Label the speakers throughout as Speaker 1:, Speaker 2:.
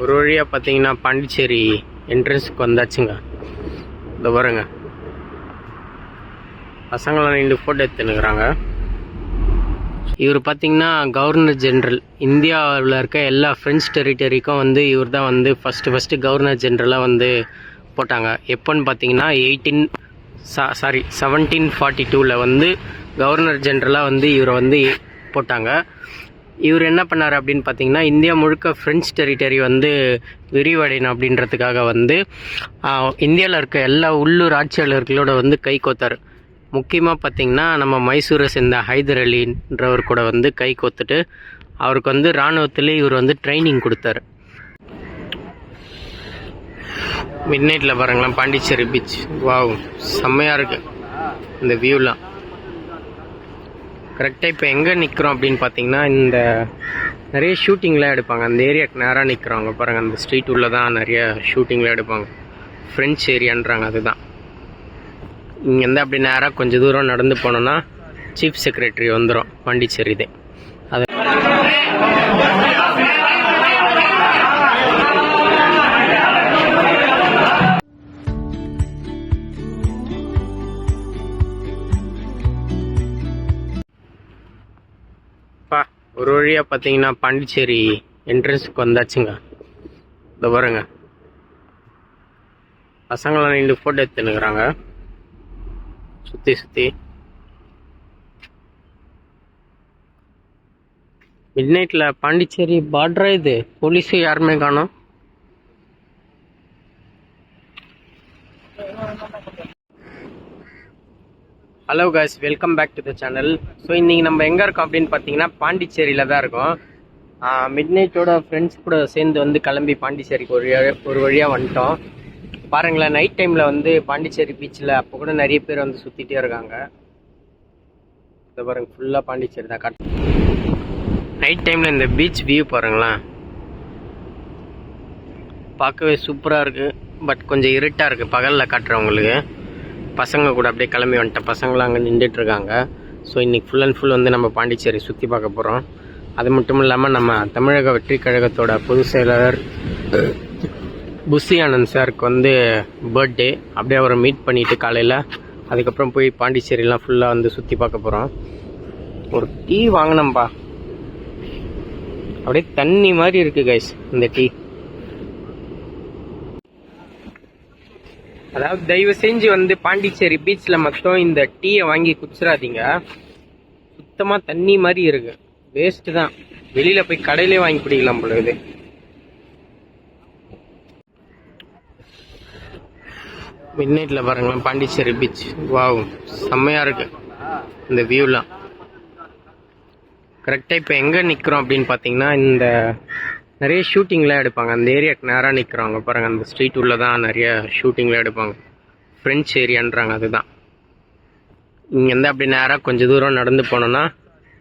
Speaker 1: ஒரு வழியாக பார்த்தீங்கன்னா பாண்டிச்சேரி என்ட்ரன்ஸுக்கு வந்தாச்சுங்க. இந்த பாருங்கள் பசங்களாம் நின்று ஃபோட்டோ எடுத்துனுக்குறாங்க இவர் பார்த்தீங்கன்னா கவர்னர் ஜென்ரல் இந்தியாவில் இருக்க எல்லா ஃப்ரெஞ்ச் டெரிட்டரிக்கும் வந்து இவர் தான் வந்து ஃபஸ்ட்டு ஃபஸ்ட்டு கவர்னர் ஜென்ரலாக வந்து போட்டாங்க. எப்போன்னு பார்த்தீங்கன்னா எயிட்டீன் சாரி செவன்டீன் ஃபார்ட்டி டூவில் வந்து கவர்னர் ஜென்ரலாக வந்து இவரை வந்து போட்டாங்க. இவர் என்ன பண்ணார் அப்படின்னு பார்த்தீங்கன்னா இந்தியா முழுக்க ஃப்ரெஞ்ச் டெரிட்டரி வந்து விரிவடையணும் அப்படின்றதுக்காக வந்து இந்தியாவில் இருக்க எல்லா உள்ளூர் ஆட்சியாளர்களோட வந்து கை கோத்தார். முக்கியமாக பார்த்தீங்கன்னா நம்ம மைசூரை சேர்ந்த ஹைதர் அலின்றவர் கூட வந்து கை கோத்துட்டு அவருக்கு வந்து இராணுவத்தில் இவர் வந்து ட்ரைனிங் கொடுத்தாரு. மிட் நைட்டில் பாருங்களேன் பாண்டிச்சேரி பீச் வாவ் செம்மையாக இருக்குது இந்த வியூலாம் கரெக்டாக இப்போ எங்கே நிற்கிறோம் அப்படின்னு பார்த்தீங்கன்னா இந்த நிறைய ஷூட்டிங்லாம் எடுப்பாங்க. அந்த ஏரியாக்கு நேராக நிற்கிறவங்க பாருங்கள் அந்த ஸ்ட்ரீட் உள்ளே தான் நிறைய ஷூட்டிங்லாம் எடுப்பாங்க. ஃப்ரெஞ்ச் ஏரியான்றாங்க அதுதான். இங்கேருந்து அப்படி நேராக கொஞ்சம் தூரம் நடந்து போனோன்னா சீஃப் செக்ரட்டரி வந்துடும் பாண்டிச்சேரிதே அது ஒரு வழியாக பார்த்தீங்கன்னா பாண்டிச்சேரி என்ட்ரன்ஸுக்கு வந்தாச்சுங்க. இந்த பாருங்க. பசங்களாம் நின்று ஃபோட்டோ எடுத்துனுக்குறாங்க சுற்றி சுற்றி மிட் நைட்டில் பாண்டிச்சேரி பார்டரா இது? போலீஸு யாருமே காணும். Hello guys welcome back to the channel so இன்றைக்கி நம்ம எங்கே இருக்கோம் அப்படின்னு பார்த்தீங்கன்னா பாண்டிச்சேரியில் தான் இருக்கோம். மிட் நைட்டோட ஃப்ரெண்ட்ஸ் கூட சேர்ந்து வந்து கிளம்பி பாண்டிச்சேரிக்கு ஒரு வழியா- ஒரு வழியாக வந்துட்டோம். பாருங்களேன் நைட் டைமில் வந்து பாண்டிச்சேரி பீச்சில் அப்போ கூட நிறைய பேர் வந்து சுற்றிட்டே இருக்காங்க. இதை பாருங்க ஃபுல்லாக பாண்டிச்சேரி தான். காட்டு நைட் டைமில் இந்த பீச் வியூ பாருங்களேன். பார்க்கவே சூப்பராக இருக்குது பட் கொஞ்சம் இருட்டாக இருக்குது பகலில் காட்டுறவங்களுக்கு. பசங்க கூட அப்படியே கிளம்பி வந்துட்டேன். பசங்களாம் அங்கே நின்றுட்டு இருக்காங்க. ஸோ இன்றைக்கி ஃபுல் அண்ட் ஃபுல் வந்து நம்ம பாண்டிச்சேரி சுற்றி பார்க்க போகிறோம் அது மட்டும் இல்லாமல் நம்ம தமிழக வெற்றி கழகத்தோட பொதுச் செயலாளர் புஷி ஆனந்த் சாருக்கு வந்து பர்த்டே அப்படியே அவரை மீட் பண்ணிவிட்டு காலையில் அதுக்கப்புறம் போய் பாண்டிச்சேரிலாம் ஃபுல்லாக வந்து சுற்றி பார்க்க போகிறோம் ஒரு டீ வாங்கினோம்ப்பா அப்படியே தண்ணி மாதிரி இருக்குது கைஸ் இந்த டீ அதாவது தயவு செஞ்சு வந்து பாண்டிச்சேரி பீச்சில் மட்டும் இந்த டீயை வாங்கி குடிச்சிடாதீங்க. சுத்தமாக தண்ணி மாதிரி இருக்குது வேஸ்ட்டு தான். வெளியில் போய் கடையிலே வாங்கி குடிக்கலாம் பொழுது மிட் நைட்டில் பாருங்களேன் பாண்டிச்சேரி பீச் வாவ் செம்மையாக இருக்கு. இந்த வியூலாம் கரெக்டாக இப்போ எங்கே நிற்கிறோம் அப்படின்னு பார்த்தீங்கன்னா இந்த நிறைய ஷூட்டிங்லாம் எடுப்பாங்க. அந்த ஏரியாக்கு நேராக நிற்கிறவங்க பாருங்கள் அந்த ஸ்ட்ரீட் உள்ள தான் நிறைய ஷூட்டிங்லாம் எடுப்பாங்க. ஃப்ரெஞ்ச் ஏரியான்றாங்க அதுதான். இங்கேருந்து அப்படி நேராக கொஞ்சம் தூரம் நடந்து போனோன்னா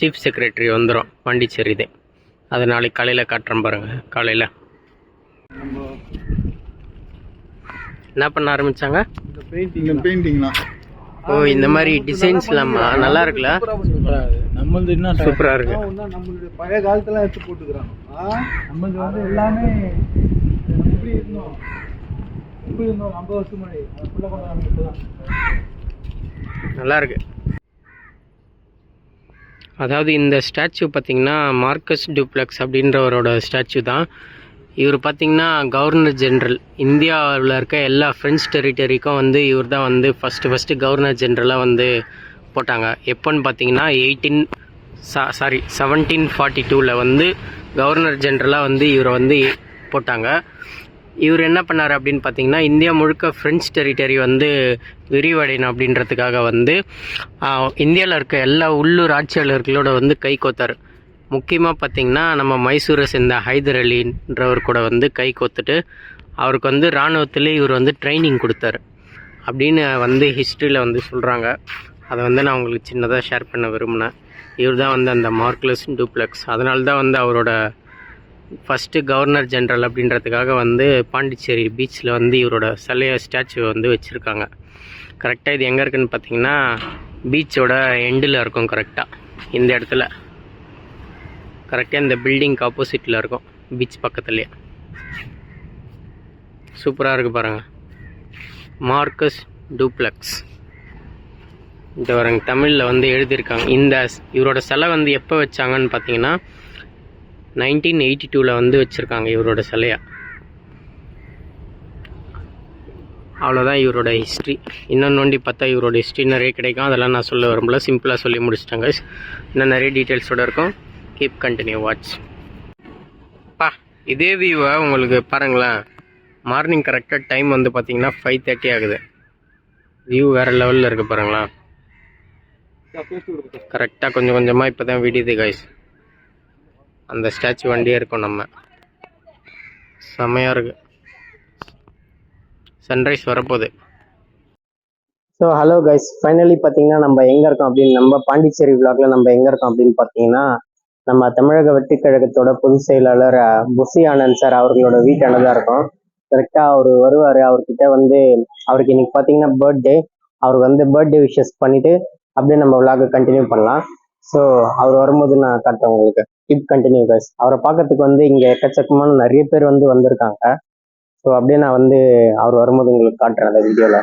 Speaker 1: சீஃப் செக்ரட்டரி வந்துடும் பாண்டிச்சேரிதே அது நாளைக்கு காலையில் காட்டுறேன் பாருங்கள் காலையில். என்ன பண்ண ஆரம்பிச்சாங்க?
Speaker 2: இந்த பெயிண்டிங் பெயிண்டிங்லாம்
Speaker 1: ஓ இந்த மாதிரி டிசைன்ஸ்லாமா நல்லா இருக்குல்ல?
Speaker 2: நம்மளது என்ன
Speaker 1: சூப்பரா இருக்கு.
Speaker 2: நம்மளுடைய பழைய காலத்துல எடுத்து போட்டுக்கிறாங்க. நம்மளது வந்து எல்லாமே எப்படி இருந்தோம்? எப்படி இருந்தோம்? ஐம்பது வருஷம் முன்னாடி
Speaker 1: நல்லா இருக்கு. அதாவது இந்த ஸ்டாச்சு பார்த்தீங்கன்னா மார்க்கஸ் டூப்ளெக்ஸ் அப்படின்றவரோட ஸ்டாச்சு தான். இவர் பார்த்திங்கன்னா கவர்னர் ஜென்ரல். இந்தியாவில் இருக்க எல்லா ஃப்ரெஞ்ச் டெரிட்டரிக்கும் வந்து இவர் தான் வந்து ஃபஸ்ட்டு ஃபஸ்ட்டு கவர்னர் ஜென்ரலாக வந்து போட்டாங்க. எப்போன்னு பார்த்தீங்கன்னா எயிட்டீன் சா சாரி செவன்டீன் ஃபார்ட்டி டூவில் வந்து கவர்னர் ஜென்ரலாக வந்து இவரை வந்து போட்டாங்க. இவர் என்ன பண்ணார் அப்படின்னு பார்த்தீங்கன்னா இந்தியா முழுக்க ஃப்ரெஞ்ச் டெரிட்டரி வந்து விரிவடையணும் அப்படின்றதுக்காக வந்து இந்தியாவில் இருக்க எல்லா உள்ளூர் ஆட்சியாளர்களோட வந்து கை கோத்தார். முக்கியமாக பார்த்தீங்கன்னா நம்ம மைசூரை சேர்ந்த ஹைதர் அலின்றவர் கூட வந்து கை கோத்துட்டு அவருக்கு வந்து இராணுவத்திலே இவர் வந்து ட்ரைனிங் கொடுத்தாரு. அப்படின்னு வந்து ஹிஸ்ட்ரியில் வந்து சொல்கிறாங்க அதை வந்து நான் உங்களுக்கு சின்னதாக ஷேர் பண்ண விரும்பினேன் இவர் தான் வந்து அந்த மார்க்லஸ் டூப்ளெக்ஸ் அதனால தான் வந்து அவரோட ஃபஸ்ட்டு கவர்னர் ஜென்ரல் அப்படின்றதுக்காக வந்து பாண்டிச்சேரி பீச்சில் வந்து இவரோட சிலைய ஸ்டாச்சுவை வந்து வச்சுருக்காங்க. கரெக்டாக இது எங்கே இருக்குதுன்னு பார்த்தீங்கன்னா பீச்சோட எண்டில் இருக்கும் கரெக்டாக இந்த இடத்துல. கரெக்டாக இந்த பில்டிங்க்கு ஆப்போசிட்டில் இருக்கும். பீச் பக்கத்துலேயே. சூப்பராக இருக்குது பாருங்கள் மார்க்கஸ் டூப்ளெக்ஸ். இந்த வரங்க தமிழில் வந்து எழுதியிருக்காங்க. இந்த இவரோட சிலை வந்து எப்போ வச்சாங்கன்னு பார்த்தீங்கன்னா நைன்டீன் எயிட்டி டூவில் வந்து வச்சுருக்காங்க இவரோட சிலையை. அவ்வளோதான் இவரோட ஹிஸ்ட்ரி இன்னும் நோண்டி பார்த்தா இவரோட ஹிஸ்ட்ரி நிறைய கிடைக்கும். அதெல்லாம் நான் சொல்ல விரும்பல. சிம்பிளாக சொல்லி முடிச்சிட்டாங்க இன்னும் நிறைய டீட்டெயில்ஸோட இருக்கும். கீப் கண்டினியூ வாட்ச் பா இதே வியூவை உங்களுக்கு பாருங்களேன். மார்னிங் கரெக்டாக டைம் வந்து பார்த்தீங்கன்னா ஃபைவ் தேர்ட்டி ஆகுது. வியூ வேறு லெவலில் இருக்குது பாருங்களேன். கரெக்டாக கொஞ்சம் கொஞ்சமாக இப்போ தான் விடியுது கைஸ் அந்த ஸ்டாச்சு வண்டியே இருக்கும் நம்ம. செம்மையாக இருக்குது சன்ரைஸ் வரப்போகுது. ஸோ ஹலோ கைஸ் ஃபைனலி பார்த்தீங்கன்னா நம்ம எங்கே இருக்கோம் அப்படின்னு நம்ம பாண்டிச்சேரி விளாக்ல நம்ம எங்கே இருக்கோம் அப்படின்னு பார்த்தீங்கன்னா நம்ம தமிழக வெற்றிக் கழகத்தோட பொதுச் செயலாளர் புசி ஆனந்த் சார் அவர்களோட வீட்டு தான் இருக்கும் கரெக்டாக அவர் வருவார். அவர்கிட்ட வந்து அவருக்கு இன்னைக்கு பார்த்தீங்கன்னா பர்த்டே அவர் வந்து பர்த்டே விஷஸ் பண்ணிட்டு அப்படியே நம்ம விளாக கண்டினியூ பண்ணலாம். ஸோ அவர் வரும்போது நான் காட்டுறேன் உங்களுக்கு. கீப் கண்டினியூ கஸ் அவரை பார்க்கறதுக்கு வந்து இங்கே எக்கச்சக்கமான நிறைய பேர் வந்து வந்திருக்காங்க. ஸோ அப்படியே நான் வந்து அவர் வரும்போது உங்களுக்கு காட்டுறேன் அந்த வீடியோவில்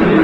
Speaker 1: கை